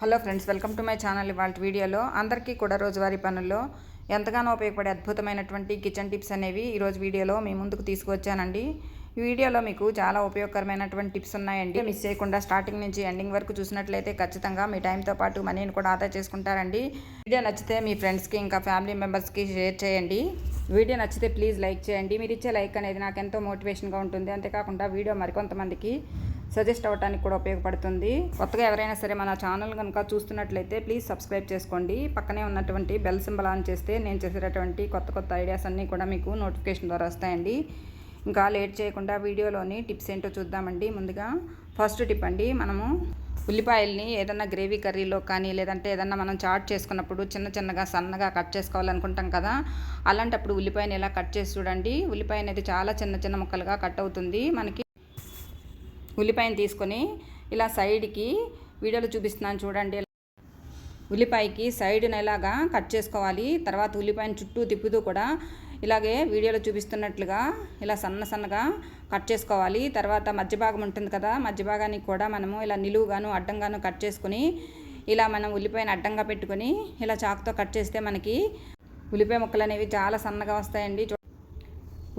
Hello friends welcome to my channel ఇవాళ వీడియోలో. అందరికీ కూడా రోజువారీ పనుల్లో ఎంతగానో ఉపయోగపడే అద్భుతమైనటువంటి కిచెన్ టిప్స్ అనేవి ఈరోజు వీడియోలో మీ ముందుకు తీసుకువచ్చానండి. ఈ వీడియోలో మీకు చాలా ఉపయోగకరమైనటువంటి టిప్స్ ఉన్నాయండి. మిస్ చేయకుండా స్టార్టింగ్ నుంచి ఎండింగ్ వరకు చూసినట్లయితే ఖచ్చితంగా మీ టైంతో పాటు మనీని కూడా ఆదా చేసుకుంటారండి. వీడియో నచ్చితే మీ ఫ్రెండ్స్కి ఇంకా ఫ్యామిలీ మెంబర్స్కి షేర్ చేయండి. వీడియో నచ్చితే ప్లీజ్ లైక్ చేయండి. మీరు ఇచ్చే లైక్ అనేది నాకు ఎంతో మోటివేషన్గా ఉంటుంది. అంతేకాకుండా వీడియో మరికొంతమందికి సజెస్ట్ అవ్వడానికి కూడా ఉపయోగపడుతుంది. కొత్తగా ఎవరైనా సరే మన ఛానల్ కనుక చూస్తున్నట్లయితే ప్లీజ్ సబ్స్క్రైబ్ చేసుకోండి. పక్కనే ఉన్నటువంటి బెల్ సింబల్ ఆన్ చేస్తే నేను చేసేటటువంటి కొత్త కొత్త ఐడియాస్ అన్నీ కూడా మీకు నోటిఫికేషన్ ద్వారా వస్తాయండి. ఇంకా లేట్ చేయకుండా వీడియోలోని టిప్స్ ఏంటో చూద్దామండి. ముందుగా ఫస్ట్ టిప్ అండి మనము ఉల్లిపాయల్ని ఏదన్నా గ్రేవీ కర్రీలో కానీ లేదంటే ఏదన్నా మనం చాట్ చేసుకున్నప్పుడు చిన్న చిన్నగా సన్నగా కట్ చేసుకోవాలనుకుంటాం కదా అలాంటప్పుడు ఉల్లిపాయని ఎలా కట్ చేసి చూడండి. ఉల్లిపాయ అనేది చాలా చిన్న చిన్న ముక్కలుగా కట్ అవుతుంది. మనకి ఉల్లిపాయను తీసుకొని ఇలా సైడ్కి వీడియోలో చూపిస్తున్నాను చూడండి. ఉల్లిపాయకి సైడ్ని ఇలాగా కట్ చేసుకోవాలి. తర్వాత ఉల్లిపాయను చుట్టూ తిప్పుతూ కూడా ఇలాగే వీడియోలో చూపిస్తున్నట్లుగా ఇలా సన్న సన్నగా కట్ చేసుకోవాలి. తర్వాత మధ్య భాగం ఉంటుంది కదా మధ్య భాగానికి కూడా మనము ఇలా నిలువుగాను అడ్డంగాను కట్ చేసుకుని ఇలా మనం ఉల్లిపాయను అడ్డంగా పెట్టుకొని ఇలా చాకుతో కట్ చేస్తే మనకి ఉల్లిపాయ ముక్కలు అనేవి చాలా సన్నగా వస్తాయండి.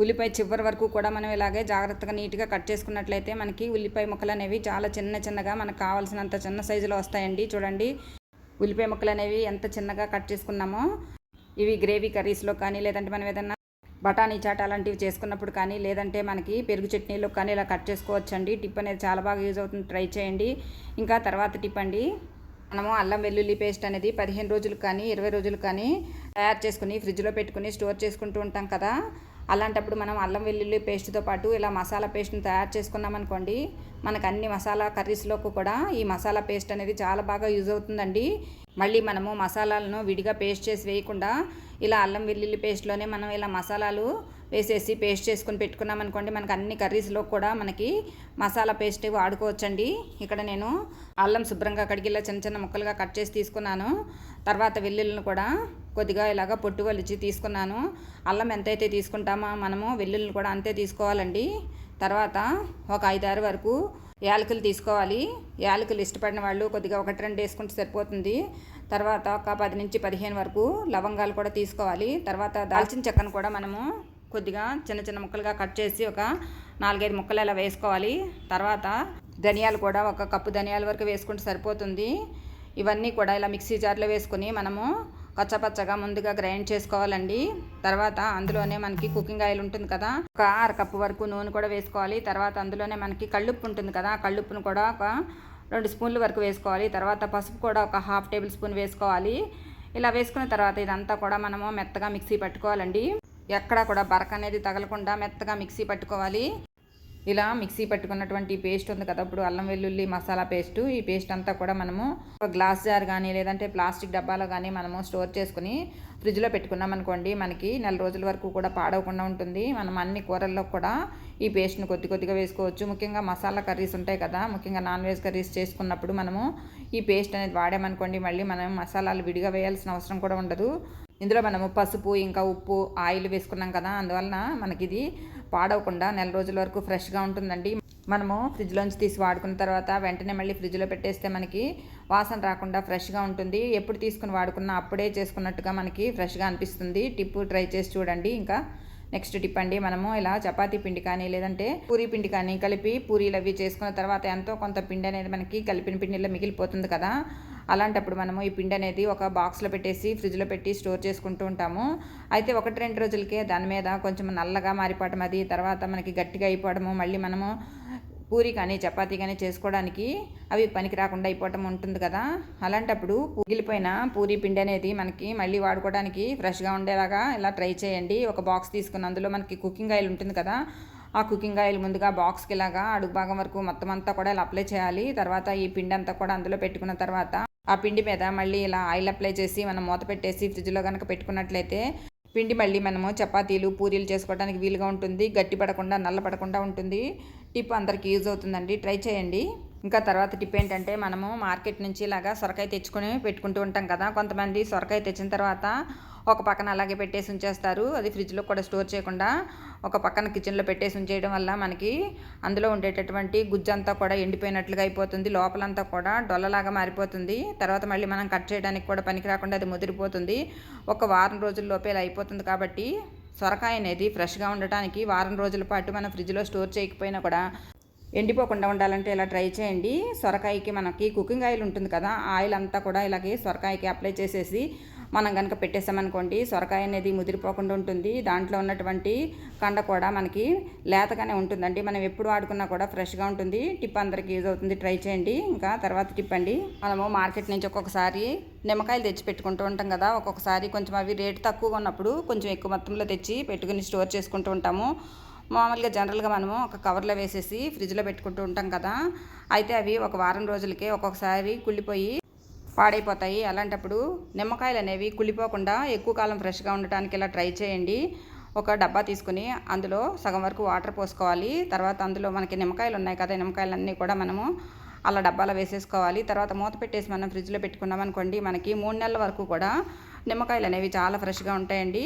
ఉల్లిపాయ చివరి వరకు కూడా మనం ఇలాగే జాగ్రత్తగా నీట్గా కట్ చేసుకున్నట్లయితే మనకి ఉల్లిపాయ ముక్కలు అనేవి చాలా చిన్న చిన్నగా మనకు కావాల్సినంత చిన్న సైజులో వస్తాయండి. చూడండి. ఉల్లిపాయ ముక్కలు అనేవి ఎంత చిన్నగా కట్ చేసుకున్నామో ఇవి గ్రేవీ కర్రీస్లో కానీ లేదంటే మనం ఏదన్నా బఠానీ చాట్ అలాంటివి చేసుకున్నప్పుడు కానీ లేదంటే మనకి పెరుగు చట్నీలో కానీ ఇలా కట్ చేసుకోవచ్చండి. టిప్ అనేది చాలా బాగా యూజ్ అవుతుంది. ట్రై చేయండి. ఇంకా తర్వాత టిప్ అండి. మనము అల్లం వెల్లుల్లి పేస్ట్ అనేది పదిహేను రోజులు కానీ ఇరవై రోజులు కానీ తయారు చేసుకుని ఫ్రిడ్జ్లో పెట్టుకుని స్టోర్ చేసుకుంటూ ఉంటాం కదా. అలాంటప్పుడు మనం అల్లం వెల్లుల్లి పేస్ట్తో పాటు ఇలా మసాలా పేస్ట్ని తయారు చేసుకున్నామనుకోండి మనకు అన్ని మసాలా కర్రీస్లోకి కూడా ఈ మసాలా పేస్ట్ అనేది చాలా బాగా యూజ్ అవుతుందండి. మళ్ళీ మనము మసాలాలను విడిగా పేస్ట్ చేసి వేయకుండా ఇలా అల్లం వెల్లుల్లి పేస్ట్లోనే మనం ఇలా మసాలాలు వేసేసి పేస్ట్ చేసుకుని పెట్టుకున్నాం అనుకోండి మనకు అన్ని కర్రీస్లో కూడా మనకి మసాలా పేస్ట్ వాడుకోవచ్చండి. ఇక్కడ నేను అల్లం శుభ్రంగా కడిగిలా చిన్న చిన్న ముక్కలుగా కట్ చేసి తీసుకున్నాను. తర్వాత వెల్లుల్లిని కూడా కొద్దిగా ఇలాగ పొట్టు వలిచి తీసుకున్నాను. అల్లం ఎంతైతే తీసుకుంటామో మనము వెల్లుల్లిని కూడా అంతే తీసుకోవాలండి. తర్వాత ఒక ఐదారు వరకు యాలకులు తీసుకోవాలి. యాలకులు ఇష్టపడిన వాళ్ళు కొద్దిగా ఒకటి రెండు వేసుకుంటే సరిపోతుంది. తర్వాత ఒక పది నుంచి పదిహేను వరకు లవంగాలు కూడా తీసుకోవాలి. తర్వాత దాల్చిన చెక్కను కూడా మనము కొద్దిగా చిన్న చిన్న ముక్కలుగా కట్ చేసి ఒక నాలుగైదు ముక్కలు ఇలా వేసుకోవాలి. తర్వాత ధనియాలు కూడా ఒక కప్పు ధనియాల వరకు వేసుకుంటే సరిపోతుంది. ఇవన్నీ కూడా ఇలా మిక్సీ జార్లో వేసుకుని మనము పచ్చపచ్చగా ముందుగా గ్రైండ్ చేసుకోవాలండి. తర్వాత అందులోనే మనకి కుకింగ్ ఆయిల్ ఉంటుంది కదా ఒక అర కప్పు వరకు నూనె కూడా వేసుకోవాలి. తర్వాత అందులోనే మనకి కళ్ళుప్పు ఉంటుంది కదా ఆ కళ్ళుప్పును కూడా ఒక రెండు స్పూన్ల వరకు వేసుకోవాలి. తర్వాత పసుపు కూడా ఒక హాఫ్ టేబుల్ స్పూన్ వేసుకోవాలి. ఇలా వేసుకున్న తర్వాత ఇదంతా కూడా మనము మెత్తగా మిక్సీ పట్టుకోవాలండి. ఎక్కడా కూడా బరక అనేది తగలకుండా మెత్తగా మిక్సీ పట్టుకోవాలి. ఇలా మిక్సీ పట్టుకున్నటువంటి పేస్ట్ ఉంది కదా ఇప్పుడు అల్లం వెల్లుల్లి మసాలా పేస్ట్. ఈ పేస్ట్ అంతా కూడా మనము ఒక గ్లాస్ జార్ కానీ లేదంటే ప్లాస్టిక్ డబ్బాలో కానీ మనము స్టోర్ చేసుకుని ఫ్రిడ్జ్లో పెట్టుకున్నాం అనుకోండి మనకి నెల రోజుల వరకు కూడా పాడవకుండా ఉంటుంది. మనం అన్ని కూరల్లో కూడా ఈ పేస్ట్ని కొద్ది కొద్దిగా వేసుకోవచ్చు. ముఖ్యంగా మసాలా కర్రీస్ ఉంటాయి కదా ముఖ్యంగా నాన్ వెజ్ కర్రీస్ చేసుకున్నప్పుడు మనము ఈ పేస్ట్ అనేది వాడామనుకోండి మళ్ళీ మనం మసాలాలు విడిగా వేయాల్సిన అవసరం కూడా ఉండదు. ఇందులో మనము పసుపు ఇంకా ఉప్పు ఆయిల్ వేసుకున్నాం కదా అందువలన మనకి ఇది పాడవకుండా నెల రోజుల వరకు ఫ్రెష్గా ఉంటుందండి. మనము ఫ్రిడ్జ్లోంచి తీసి వాడుకున్న తర్వాత వెంటనే మళ్ళీ ఫ్రిడ్జ్లో పెట్టేస్తే మనకి వాసన రాకుండా ఫ్రెష్గా ఉంటుంది. ఎప్పుడు తీసుకుని వాడుకున్నా అప్పుడే చేసుకున్నట్టుగా మనకి ఫ్రెష్గా అనిపిస్తుంది. టిప్పు ట్రై చేసి చూడండి. ఇంకా నెక్స్ట్ టిప్ అండి మనము ఇలా చపాతీ పిండి కానీ లేదంటే పూరీ పిండి కానీ కలిపి పూరీలు అవి చేసుకున్న తర్వాత ఎంతో కొంత పిండి అనేది మనకి కలిపిన పిండిలో మిగిలిపోతుంది కదా. అలాంటప్పుడు మనము ఈ పిండి అనేది ఒక బాక్స్లో పెట్టేసి ఫ్రిడ్జ్లో పెట్టి స్టోర్ చేసుకుంటూ ఉంటాము. అయితే ఒకటి రెండు రోజులకే దాని మీద కొంచెం నల్లగా మారిపోవడం అది తర్వాత మనకి గట్టిగా అయిపోవడము మళ్ళీ మనము పూరి కానీ చపాతీ కానీ చేసుకోవడానికి అవి పనికి రాకుండా అయిపోవటం ఉంటుంది కదా. అలాంటప్పుడు మిగిలిపోయిన పూరి పిండి అనేది మనకి మళ్ళీ వాడుకోవడానికి ఫ్రెష్గా ఉండేలాగా ఇలా ట్రై చేయండి. ఒక బాక్స్ తీసుకుని అందులో మనకి కుకింగ్ ఆయిల్ ఉంటుంది కదా. ఆ కుకింగ్ ఆయిల్ ముందుగా బాక్స్కి ఇలాగా అడుగు భాగం వరకు మొత్తం అంతా కూడా ఇలా అప్లై చేయాలి. తర్వాత ఈ పిండి అంతా కూడా అందులో పెట్టుకున్న తర్వాత ఆ పిండి మీద మళ్ళీ ఇలా ఆయిల్ అప్లై చేసి మనం మూత పెట్టేసి ఫ్రిడ్జ్లో కనుక పెట్టుకున్నట్లయితే పిండి మళ్ళీ మనము చపాతీలు పూరీలు చేసుకోవడానికి వీలుగా ఉంటుంది గట్టి పడకుండా నల్ల పడకుండా ఉంటుంది. టిప్ అందరికీ యూజ్ అవుతుందండి. ట్రై చేయండి. ఇంకా తర్వాత టిప్ ఏంటంటే మనము మార్కెట్ నుంచి ఇలాగా సొరకాయ తెచ్చుకొని పెట్టుకుంటూ ఉంటాం కదా. కొంతమంది సొరకాయ తెచ్చిన తర్వాత ఒక పక్కన అలాగే పెట్టేసి ఉంచేస్తారు. అది ఫ్రిడ్జ్లో కూడా స్టోర్ చేయకుండా ఒక పక్కన కిచెన్లో పెట్టేసి ఉంచేయడం వల్ల మనకి అందులో ఉండేటటువంటి గుజ్జంతా కూడా ఎండిపోయినట్లుగా అయిపోతుంది. లోపలంతా కూడా డొల్లలాగా మారిపోతుంది. తర్వాత మళ్ళీ మనం కట్ చేయడానికి కూడా పనికి రాకుండా అది ముదిరిపోతుంది. ఒక వారం రోజుల్లోపే ఇలా అయిపోతుంది కాబట్టి సొరకాయ అనేది ఫ్రెష్గా ఉండటానికి వారం రోజుల పాటు మనం ఫ్రిడ్జ్లో స్టోర్ చేయకపోయినా కూడా ఎండిపోకుండా ఉండాలంటే ఇలా ట్రై చేయండి. సొరకాయకి మనకి కుకింగ్ ఆయిల్ ఉంటుంది కదా ఆయిల్ అంతా కూడా ఇలాగే సొరకాయకి అప్లై చేసేసి మనం కనుక పెట్టేసామనుకోండి సొరకాయ అనేది ముదిరిపోకుండా ఉంటుంది. దాంట్లో ఉన్నటువంటి కండ కూడా మనకి లేతగానే ఉంటుందండి. మనం ఎప్పుడు వాడుకున్నా కూడా ఫ్రెష్గా ఉంటుంది. టిప్ అందరికి యూజ్ అవుతుంది. ట్రై చేయండి. ఇంకా తర్వాత టిప్ అండి. మనము మార్కెట్ నుంచి ఒక్కొక్కసారి నిమ్మకాయలు తెచ్చి పెట్టుకుంటూ ఉంటాం కదా. ఒక్కొక్కసారి కొంచెం అవి రేటు తక్కువగా ఉన్నప్పుడు కొంచెం ఎక్కువ మొత్తంలో తెచ్చి పెట్టుకుని స్టోర్ చేసుకుంటూ ఉంటాము. మామూలుగా జనరల్గా మనము ఒక కవర్లో వేసేసి ఫ్రిడ్జ్లో పెట్టుకుంటూ ఉంటాం కదా. అయితే అవి ఒక వారం రోజులకే ఒక్కొక్కసారి కుళ్ళిపోయి పాడైపోతాయి. అలాంటప్పుడు నిమ్మకాయలు అనేవి కుళ్ళిపోకుండా ఎక్కువ కాలం ఫ్రెష్గా ఉండటానికి ఇలా ట్రై చేయండి. ఒక డబ్బా తీసుకుని అందులో సగం వరకు వాటర్ పోసుకోవాలి. తర్వాత అందులో మనకి నిమ్మకాయలు ఉన్నాయి కదా నిమ్మకాయలన్నీ కూడా మనము అలా డబ్బాలో వేసేసుకోవాలి. తర్వాత మూత పెట్టేసి మనం ఫ్రిడ్జ్లో పెట్టుకున్నాం అనుకోండి మనకి మూడు నెలల వరకు కూడా నిమ్మకాయలు అనేవి చాలా ఫ్రెష్గా ఉంటాయండి.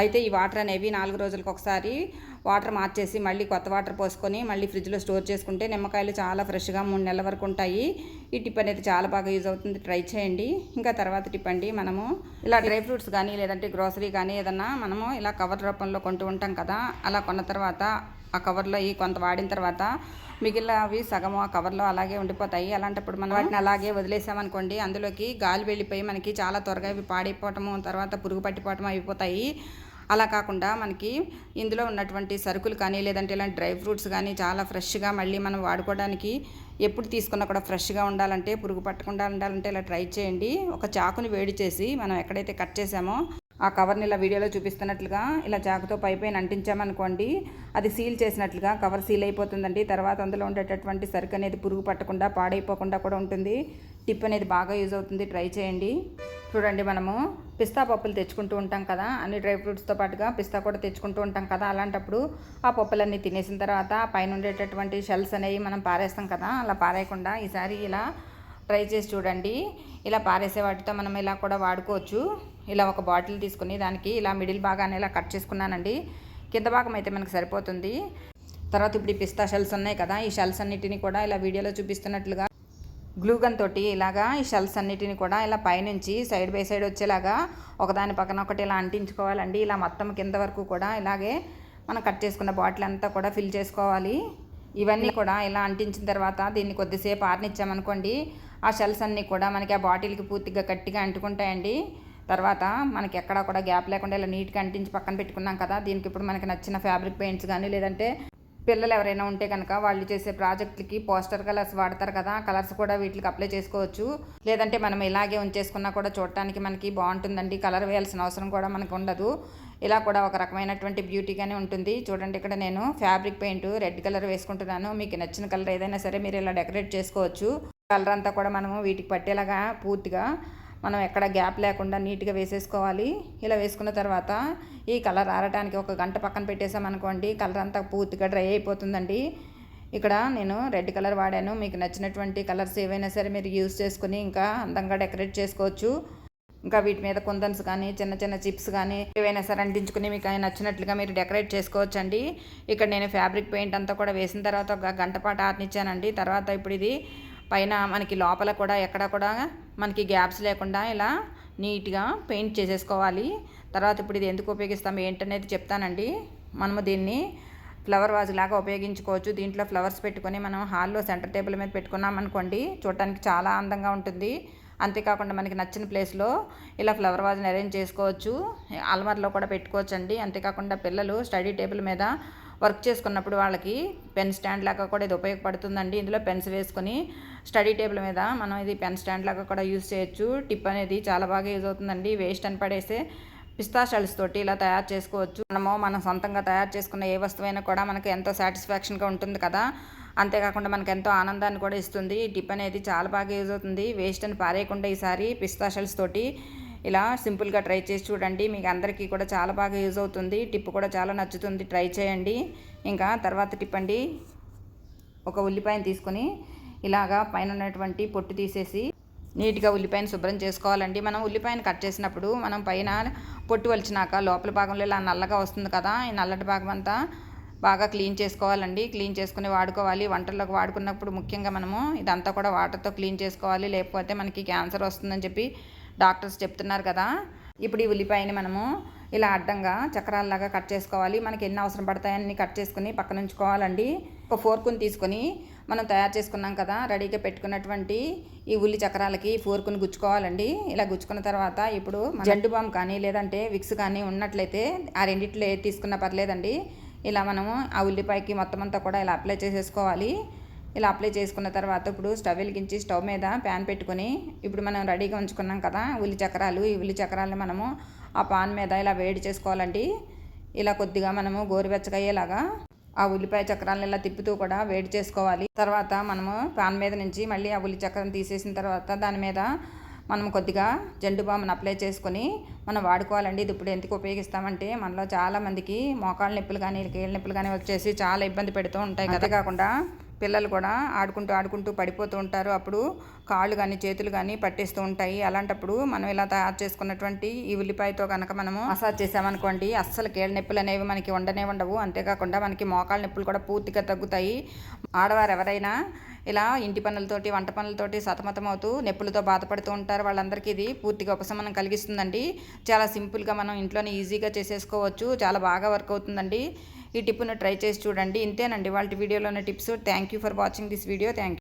అయితే ఈ వాటర్ అనేవి నాలుగు రోజులకు ఒకసారి వాటర్ మార్చేసి మళ్ళీ కొత్త వాటర్ పోసుకొని మళ్ళీ ఫ్రిడ్జ్లో స్టోర్ చేసుకుంటే నిమ్మకాయలు చాలా ఫ్రెష్గా మూడు నెలల వరకు ఉంటాయి. ఈ టిప్ అనేది చాలా బాగా యూజ్ అవుతుంది. ట్రై చేయండి. ఇంకా తర్వాత టిప్ అండి. మనము ఇలా డ్రై ఫ్రూట్స్ కానీ లేదంటే గ్రోసరీ కానీ ఏదన్నా మనము ఇలా కవర్ రూపంలో కొంటూ ఉంటాం కదా అలా కొన్న తర్వాత ఆ కవర్లో ఈ కొంత వాడిన తర్వాత మిగిలిన అవి సగం ఆ కవర్లో అలాగే ఉండిపోతాయి. అలాంటప్పుడు మనం వాటిని అలాగే వదిలేసామనుకోండి అందులోకి గాలి వెళ్ళిపోయి మనకి చాలా త్వరగా ఇవి పాడైపోవటము తర్వాత పురుగు పట్టిపోవటం అయిపోతాయి. అలా కాకుండా మనకి ఇందులో ఉన్నటువంటి సరుకులు కానీ లేదంటే ఇలాంటి డ్రై ఫ్రూట్స్ కానీ చాలా ఫ్రెష్గా మళ్ళీ మనం వాడుకోవడానికి ఎప్పుడు తీసుకున్నా కూడా ఫ్రెష్గా ఉండాలంటే పురుగు పట్టకుండా ఉండాలంటే ఇలా ట్రై చేయండి. ఒక చాకుని వేడి చేసి మనం ఎక్కడైతే కట్ చేసామో ఆ కవర్ని ఇలా వీడియోలో చూపిస్తున్నట్లుగా ఇలా చాకుతో పై పైన అంటించామనుకోండి అది సీల్ చేసినట్లుగా కవర్ సీల్ అయిపోతుందండి. తర్వాత అందులో ఉండేటటువంటి సరుకు అనేది పురుగు పట్టకుండా పాడైపోకుండా కూడా ఉంటుంది. టిప్ అనేది బాగా యూజ్ అవుతుంది. ట్రై చేయండి. చూడండి మనము పిస్తా పప్పులు తెచ్చుకుంటూ ఉంటాం కదా అన్ని డ్రై ఫ్రూట్స్తో పాటుగా పిస్తా కూడా తెచ్చుకుంటూ ఉంటాం కదా అలాంటప్పుడు ఆ పప్పులన్నీ తినేసిన తర్వాత పైన ఉండేటటువంటి షెల్స్ అనేవి మనం పారేస్తాం కదా అలా పారేయకుండా ఈసారి ఇలా ట్రై చేసి చూడండి. ఇలా పారేసే వాటితో మనం ఇలా కూడా వాడుకోవచ్చు. ఇలా ఒక బాటిల్ తీసుకుని దానికి ఇలా మిడిల్ భాగాన్ని ఇలా కట్ చేసుకున్నానండి. కింద భాగం అయితే మనకు సరిపోతుంది. తర్వాత ఇప్పుడు ఈ పిస్తా షెల్స్ ఉన్నాయి కదా ఈ షెల్స్ అన్నిటిని కూడా ఇలా వీడియోలో చూపిస్తున్నట్లుగా గ్లూగన్ తోటి ఇలాగా ఈ షెల్స్ అన్నిటిని కూడా ఇలా పైనుంచి సైడ్ బై సైడ్ వచ్చేలాగా ఒకదాని పక్కన ఒకటి ఇలా అంటించుకోవాలండి. ఇలా మొత్తం కింద వరకు కూడా ఇలాగే మనం కట్ చేసుకున్న బాటిల్ అంతా కూడా ఫిల్ చేసుకోవాలి. ఇవన్నీ కూడా ఇలా అంటించిన తర్వాత దీన్ని కొద్దిసేపు ఆరనిచ్చామనుకోండి ఆ షెల్స్ అన్నీ కూడా మనకి ఆ బాటిల్కి పూర్తిగా గట్టిగా అంటుకుంటాయండి. తర్వాత మనకి ఎక్కడా కూడా గ్యాప్ లేకుండా ఇలా నీట్గా అంటించి పక్కన పెట్టుకున్నాం కదా దీనికి ఇప్పుడు మనకి నచ్చిన ఫ్యాబ్రిక్ పెయింట్స్ కానీ లేదంటే పిల్లలు ఎవరైనా ఉంటే కనుక వాళ్ళు చేసే ప్రాజెక్టులకి పోస్టర్ కలర్స్ వాడతారు కదా కలర్స్ కూడా వీటికి అప్లై చేసుకోవచ్చు. లేదంటే మనం ఇలాగే ఉంచేసుకున్నా కూడా చూడటానికి మనకి బాగుంటుందండి. కలర్ వేయాల్సిన అవసరం కూడా మనకు ఉండదు. ఇలా కూడా ఒక రకమైనటువంటి బ్యూటీగానే ఉంటుంది. చూడండి ఇక్కడ నేను ఫ్యాబ్రిక్ పెయింట్ రెడ్ కలర్ వేసుకుంటున్నాను. మీకు నచ్చిన కలర్ ఏదైనా సరే మీరు ఇలా డెకరేట్ చేసుకోవచ్చు. కలర్ అంతా కూడా మనము వీటికి పట్టేలాగా పూర్తిగా మనం ఎక్కడ గ్యాప్ లేకుండా నీట్గా వేసేసుకోవాలి. ఇలా వేసుకున్న తర్వాత ఈ కలర్ ఆరటానికి ఒక గంట పక్కన పెట్టేసామనుకోండి కలర్ అంతా పూర్తిగా డ్రై అయిపోతుందండి. ఇక్కడ నేను రెడ్ కలర్ వాడాను. మీకు నచ్చినటువంటి కలర్స్ ఏవైనా సరే మీరు యూస్ చేసుకుని ఇంకా అందంగా డెకరేట్ చేసుకోవచ్చు. ఇంకా వీటి మీద కుందన్స్ కానీ చిన్న చిన్న చిప్స్ కానీ ఏవైనా సరే అంటించుకుని మీకు నచ్చినట్లుగా మీరు డెకరేట్ చేసుకోవచ్చు అండి ఇక్కడ నేను ఫ్యాబ్రిక్ పెయింట్ అంతా కూడా వేసిన తర్వాత ఒక గంట పాటు ఆర్నిచ్చానండి. తర్వాత ఇప్పుడు ఇది పైన మనకి లోపల కూడా ఎక్కడ కూడా మనకి గ్యాప్స్ లేకుండా ఇలా నీట్గా పెయింట్ చేసేసుకోవాలి. తర్వాత ఇప్పుడు ఇది ఎందుకు ఉపయోగిస్తాం ఏంటనేది చెప్తానండి. మనము దీన్ని ఫ్లవర్ వాజ్ లాగా ఉపయోగించుకోవచ్చు. దీంట్లో ఫ్లవర్స్ పెట్టుకొని మనం హాల్లో సెంటర్ టేబుల్ మీద పెట్టుకున్నాం అనుకోండి చూడటానికి చాలా అందంగా ఉంటుంది. అంతేకాకుండా మనకి నచ్చిన ప్లేస్లో ఇలా ఫ్లవర్ వాజ్ని అరేంజ్ చేసుకోవచ్చు. అల్మర్లో కూడా పెట్టుకోవచ్చు అండి అంతేకాకుండా పిల్లలు స్టడీ టేబుల్ మీద వర్క్ చేసుకున్నప్పుడు వాళ్ళకి పెన్ స్టాండ్ లాగా కూడా ఇది ఉపయోగపడుతుందండి. ఇందులో పెన్స్ వేసుకొని స్టడీ టేబుల్ మీద మనం ఇది పెన్ స్టాండ్ లాగా కూడా యూజ్ చేయొచ్చు. టిప్ అనేది చాలా బాగా యూజ్ అవుతుందండి. వేస్ట్ అని పడేసే పిస్తా షెల్స్ తోటి ఇలా తయారు చేసుకోవచ్చు. మనము మనం సొంతంగా తయారు చేసుకున్న ఏ వస్తువైనా కూడా మనకు ఎంతో సాటిస్ఫాక్షన్గా ఉంటుంది కదా. అంతేకాకుండా మనకు ఎంతో ఆనందాన్ని కూడా ఇస్తుంది. ఈ టిప్ అనేది చాలా బాగా యూజ్ అవుతుంది. వేస్ట్ అని పారేయకుండా ఈసారి పిస్తా షెల్స్ తోటి ఇలా సింపుల్గా ట్రై చేసి చూడండి. మీకు అందరికీ కూడా చాలా బాగా యూజ్ అవుతుంది. టిప్ కూడా చాలా నచ్చుతుంది. ట్రై చేయండి. ఇంకా తర్వాత టిప్ అండి. ఒక ఉల్లిపాయను తీసుకొని ఇలాగా పైన ఉన్నటువంటి పొట్టు తీసేసి నీట్గా ఉల్లిపాయను శుభ్రం చేసుకోవాలండి. మనం ఉల్లిపాయను కట్ చేసినప్పుడు మనం పైన పొట్టు వలిచినాక లోపల భాగంలో ఇలా నల్లగా వస్తుంది కదా ఈ నల్లటి భాగం అంతా బాగా క్లీన్ చేసుకోవాలండి. క్లీన్ చేసుకుని వాడుకోవాలి. వంటల్లోకి వాడుకున్నప్పుడు ముఖ్యంగా మనము ఇదంతా కూడా వాటర్తో క్లీన్ చేసుకోవాలి. లేకపోతే మనకి క్యాన్సర్ వస్తుందని చెప్పి డాక్టర్స్ చెప్తున్నారు కదా. ఇప్పుడు ఈ ఉల్లిపాయని మనము ఇలా అడ్డంగా చక్రాలలాగా కట్ చేసుకోవాలి. మనకి ఎన్ని అవసరం పడతాయని కట్ చేసుకుని పక్కన ఉంచుకోవాలండి. ఒక ఫోర్కుని తీసుకొని మనం తయారు చేసుకున్నాం కదా రెడీగా పెట్టుకున్నటువంటి ఈ ఉల్లి చక్రాలకి ఫోర్కుని గుచ్చుకోవాలండి. ఇలా గుచ్చుకున్న తర్వాత ఇప్పుడు జండు బామ్ కానీ లేదంటే విక్స్ కానీ ఉన్నట్లయితే ఆ రెండిట్లో ఏది తీసుకున్నా పర్లేదండి. ఇలా మనము ఆ ఉల్లిపాయకి మొత్తం అంతా కూడా ఇలా అప్లై చేసేసుకోవాలి. ఇలా అప్లై చేసుకున్న తర్వాత ఇప్పుడు స్టవ్ వెలిగించి స్టవ్ మీద ప్యాన్ పెట్టుకొని ఇప్పుడు మనం రెడీగా ఉంచుకున్నాం కదా ఉల్లి చక్రాలు ఈ ఉల్లి చక్రాలను మనము ఆ పాన్ మీద ఇలా వేడి చేసుకోవాలండి. ఇలా కొద్దిగా మనము గోరువెచ్చగా అయ్యేలాగా ఆ ఉల్లిపాయ చక్రాలను ఇలా తిప్పుతూ కూడా వేడి చేసుకోవాలి. తర్వాత మనము పాన్ మీద నుంచి మళ్ళీ ఆ ఉల్లి చక్రం తీసేసిన తర్వాత దాని మీద మనం కొద్దిగా జండు బామ్ని అప్లై చేసుకొని మనం వాడుకోవాలండి. ఇది ఇప్పుడు ఎందుకు ఉపయోగిస్తామంటే మనలో చాలా మందికి మోకాళ్ళ నొప్పులు కానీ కీళ్ళ నొప్పులు కానీ వచ్చేసి చాలా ఇబ్బంది పెడుతూ ఉంటాయి కదా. కాకుండా పిల్లలు కూడా ఆడుకుంటూ ఆడుకుంటూ పడిపోతూ ఉంటారు. అప్పుడు కాళ్ళు కానీ చేతులు కానీ పట్టేస్తూ ఉంటాయి. అలాంటప్పుడు మనం ఇలా తయారు చేసుకున్నటువంటి ఈ ఉల్లిపాయతో కనుక మనము మసాజ్ చేసామనుకోండి అస్సలు కీళ్ళ నొప్పులు అనేవి మనకి ఉండనే ఉండవు. అంతేకాకుండా మనకి మోకాళ్ళ నొప్పులు కూడా పూర్తిగా తగ్గుతాయి. ఆడవారు ఎవరైనా ఇలా ఇంటి పనులతోటి వంట పనులతోటి సతమతమవుతూ నొప్పులతో బాధపడుతూ ఉంటారు. వాళ్ళందరికీ ఇది పూర్తిగా ఉపశమనం కలిగిస్తుందండి. చాలా సింపుల్గా మనం ఇంట్లోనే ఈజీగా చేసేసుకోవచ్చు. చాలా బాగా వర్క్ అవుతుందండి. ఈ టిప్ను ట్రై చేసి చూడండి. ఇంతేనండి. వాళ్ళ వీడియోలోని tips. Thank you for watching this video thank